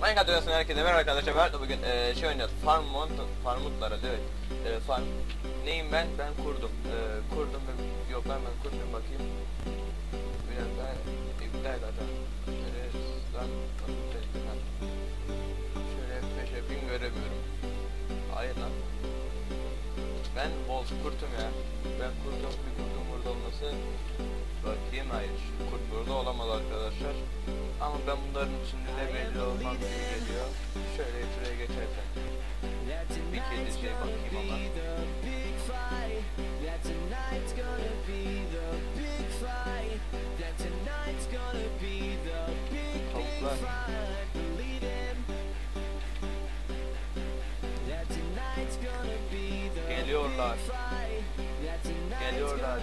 Minecraft dünyasına herkese merhaba arkadaşlar. Ben bugün eee şey oynuyoruz. Farm Mountain, Farmutlara evet. Eee farm. Neyim ben? Ben kurdum. Eee kurdum ve yok lan ben kurdum bakayım. Bir dakika. İptal zaten. Evet. Lan. lan. Şöyle F5 yapayım göremiyorum. Hayır lan. Ben bol kurtum ya. Ben kurdum. Bir kurdum burada olması. Bakayım hayır. Kurt burada olamaz arkadaşlar. Ama ben bunların içinde de belli olmam gibi geliyor. Şöyle şuraya geçersen. Bir kedi şey bakayım ama. Tavuklar. Geliyorlar. Geliyorlar.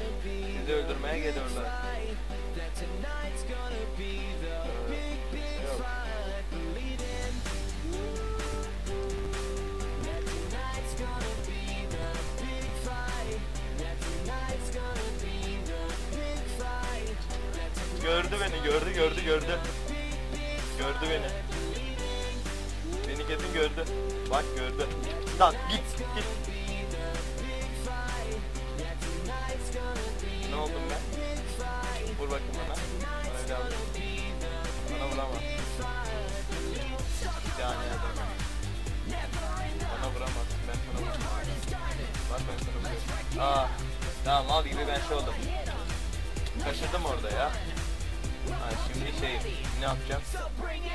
Sizi öldürmeye geliyorlar. Gördü gördü, gördü, gördü. Beni. Beni kesin gördü. Bak gördü. Lan git, git. Ne oldum ben? Vur bakayım bana. Bana bir daha. Bana vurama. Bir tane adam. Bana vuramazsın ben sana vururum. Bak ben sana vuruyorum. Aa, tamam al gibi ben şey oldum. Kaçırdım orada ya. Ha, şimdi şey ne yapacağım?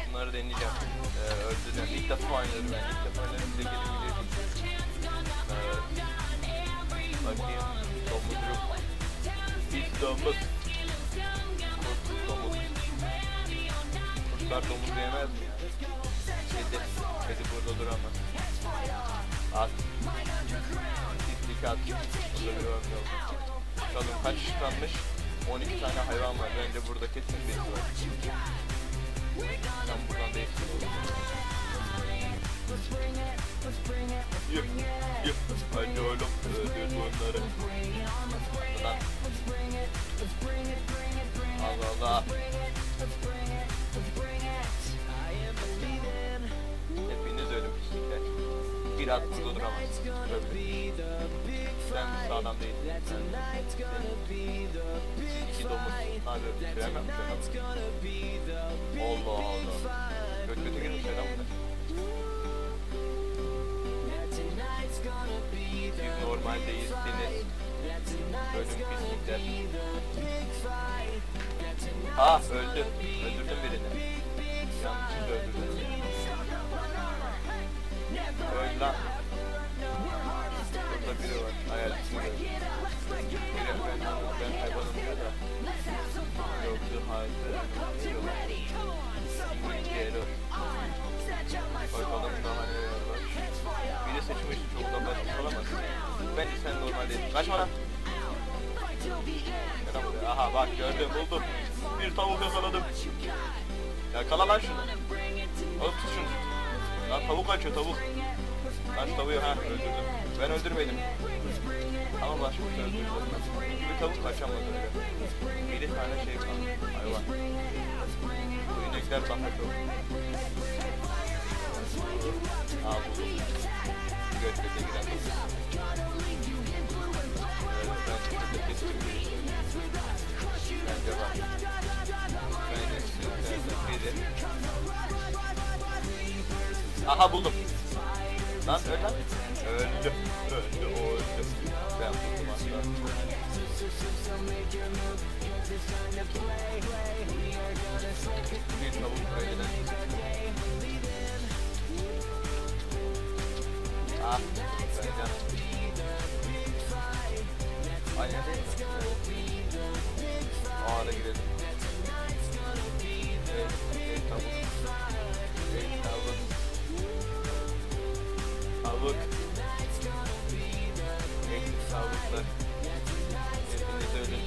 Bunları deneyeceğim. Ee, öldüreceğim. İlk defa oynuyorum ben. İlk defa. Size gelin biliyorum. Ee, bakayım. Domuz yok. Biz domuz. Kurt domuz. Kurtlar domuz yemez mi ya? Kedi. Kedi burada duramaz. At. Pislik at. Burada bir yok. Bakalım kaç kalmış? 12 tane hayvan var. Bence burada kesin birisi var. Ben buradan değiştim. Yıp yıp. Hadi oğlum. Öldür bunları. Lan. Allah Allah. Hepiniz ölüm pislikler. Bir at burada duramaz. Öldü. Sağlam değil. İki domuz. Hadi öpüşüremem. Allah Allah. Götü girmiş lan bunlar. Siz normal değilsiniz. Ölüm pislikler. Ha öldü. Öldürdüm birini. Yanlışlıkla öldürdüm. Öldü lan. Buraya. Aha bak gördüm buldum. Bir tavuk yakaladım. Yakala lan şunu. Alıp tut şunu. Lan tavuk kaçıyor tavuk. Lan tavuğu ha öldürdüm. Ben öldürmedim. Ama başka bir öldürdüm. Bir tavuk kaçamadı öyle. Bir tane şey kaldı. Hayvan. Bu inekler daha çok. Aa buldum. Gökyüzüne giren tavuk. Aha buldum. Lan öl lan. Öldü. Öldü o öldü. Ben buldum asla. Bir tavuk öyle Ah, ben Ağara girelim. Evet, evet tavuk. Evet tavuk. Tavuk. Ekli tavuklar. Hepiniz ölün.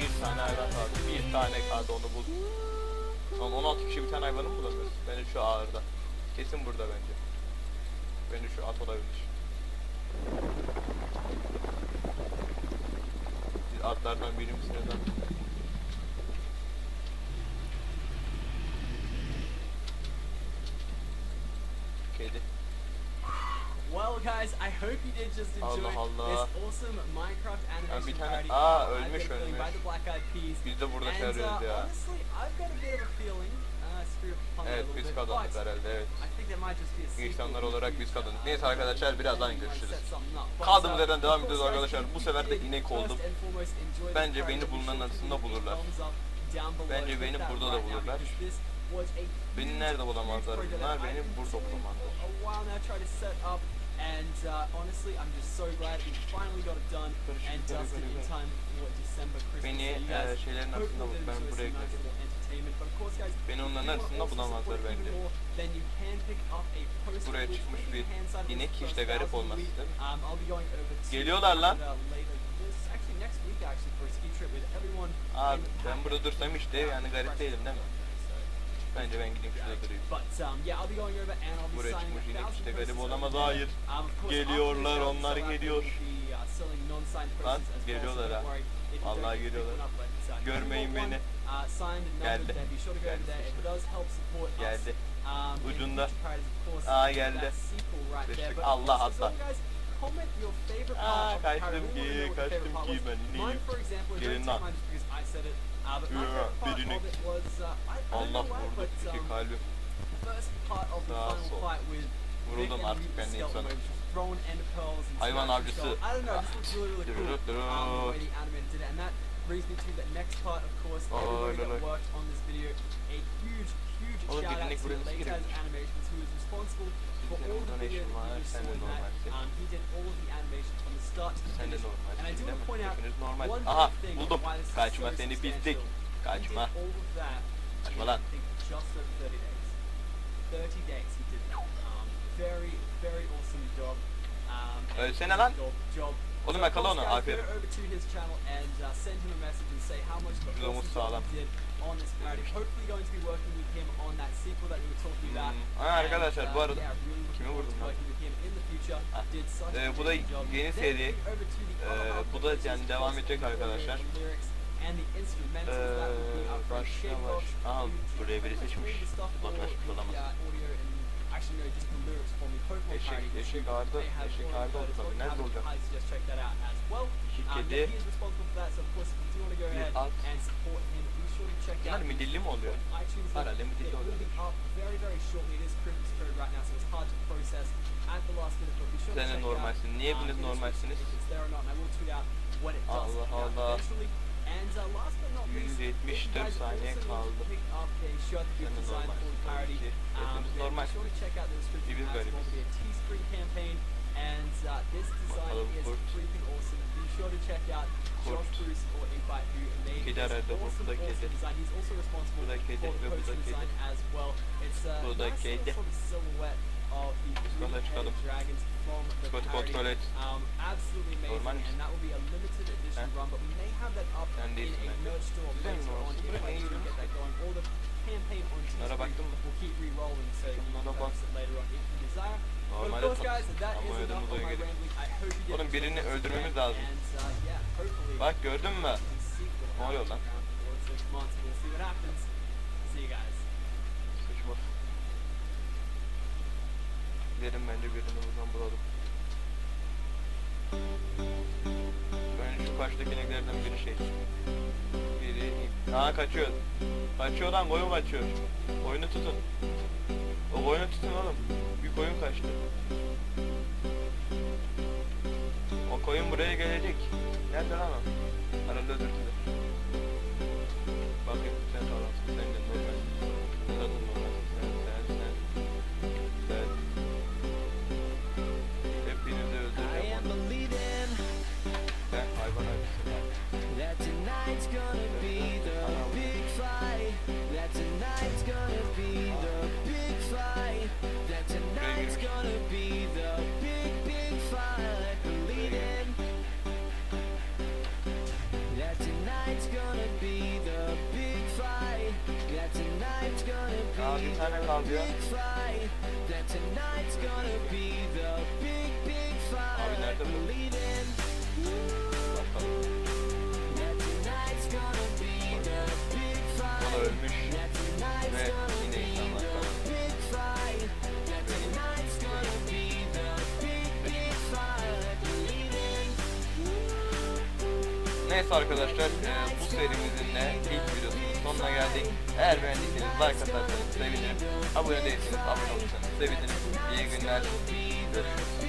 Bir tane hayvan kaldı. Bir tane kaldı onu bul. Son 16 kişi bir tane hayvanı mı bulamıyoruz? Beni şu ağırda. Kesin burada bence beni şu at olabilir. Atlardan biri misin neden? Kedi. Well guys, I hope you did just enjoy Allah Allah. this awesome Minecraft animation bir tane, party. Aa, ölmüş, ölmüş. By the Black Eyed Peas. Biz de burada çağırıyoruz uh, ya. honestly, I've got a bit of a feeling Evet biz kazandık herhalde evet. İnsanlar olarak biz kazandık. Neyse arkadaşlar birazdan görüşürüz. Kaldığımız yerden devam ediyoruz arkadaşlar. Bu sefer de inek oldum. Bence beni be bulunan arasında bulurlar. Bence beni burada da bulurlar. Beni nerede bulamazlar bunlar? Beni burada bulamazlar. And uh, honestly I'm just so glad we finally got it done and dusted in time for December Christmas. Beni So you e, guys şeylerin arasında bul. Ben buraya guys, Beni onların arasında bulamazlar bence. Buraya çıkmış bir inek hiç de garip olmaz, week. değil mi? Um, Geliyorlar lan. Canada later this actually next week actually for a ski trip with everyone Abi ben burada dursam işte yani garip değilim değil mi? Bence ben gideyim şurada durayım. But um, Buraya çıkmış thousand işte garip olamaz. Hayır. Geliyorlar, onlar geliyor. uh, Lan, geliyorlar ha. Vallahi geliyorlar. uh, Görmeyin beni. uh, Geldi. Geldi. Geldi. Um, Ucunda. Aa, geldi. Allah course, parody. kaçtım ki, kaçtım ki ben is Gelin lan. birini. Allah vurdu um, kalbim. final sol. Vuruldum artık ben pearls and Hayvan avcısı. skulls. That brings me to the next part, of course. Oh, Everybody no, that no. worked on this video, a huge, huge Oğlum shout out to girmiş? Animations, who was responsible for all the video that you saw in that. Um, he did all of the animation from the start to the finish. And I do want to point out one Aha thing buldum. why this is Kaçma so seni substantial. pislik. He Kaçma. did all of that Kaçma in, lan. I think just over 30 days. 30 days he did that. Um, very, very awesome job. Um, Ölsene lan. job, job. Oğlum yakala onu, aferin. And uh, sağlam. Hmm. Arkadaşlar, bu uh, arada- forward vurdum lan? Ee, bu da yeni seri. Ee, bu da yani devam edecek arkadaşlar. Ee, up front. başla Shade baş. Rock, Aha buraya biri seçmiş. made the already ağırdı heard as tabii, well. nerede olacak? Eşek Um, kedi. Bir ahead at. Bunlar midilli mi oluyor? iTunes link. Herhalde midilli It will be oluyordur. up very very shortly. It is Christmas period right now, so it's hard to process at the last minute. But be sure Sen to de check normalsin. Niye the normalsiniz? Allah Allah. Eventually. And uh, last but not least, if you 174 guys saniye kaldı. normal. description Biz garibiz. And uh, this design is freaking awesome. Be sure to three-headed çıkalım. dragons from the Skotu parody. kontrol et. Um, absolutely amazing, Normal misin? He? Sen in değilsin bence. Güzel mi later on. olsun? If Bırak I iyi do ya. get that going, or the campaign on Şunlara Teespring baktın mı? can bak. Normalde Ama hope you did Oğlum birini öldürmemiz lazım. uh, Bak gördün mü? Ne oluyor lan? Gidelim bence birini buradan bulalım. Ben şu karşıdaki ineklerden biri şey. Biri... Aa kaçıyor. Kaçıyor lan koyun kaçıyor. Koyunu tutun. O koyunu tutun oğlum. Bir koyun kaçtı. O koyun buraya gelecek. Nerede lan o? Herhalde öldürdüler. tane kalıyor. Abi nerede bu? Bakalım. Neyse arkadaşlar e, bu serimizin de ilk videosu sonuna geldik. Eğer beğendiyseniz like atarsanız sevinirim. Abone değilseniz abone olursanız sevinirim. İyi günler. Görüşürüz.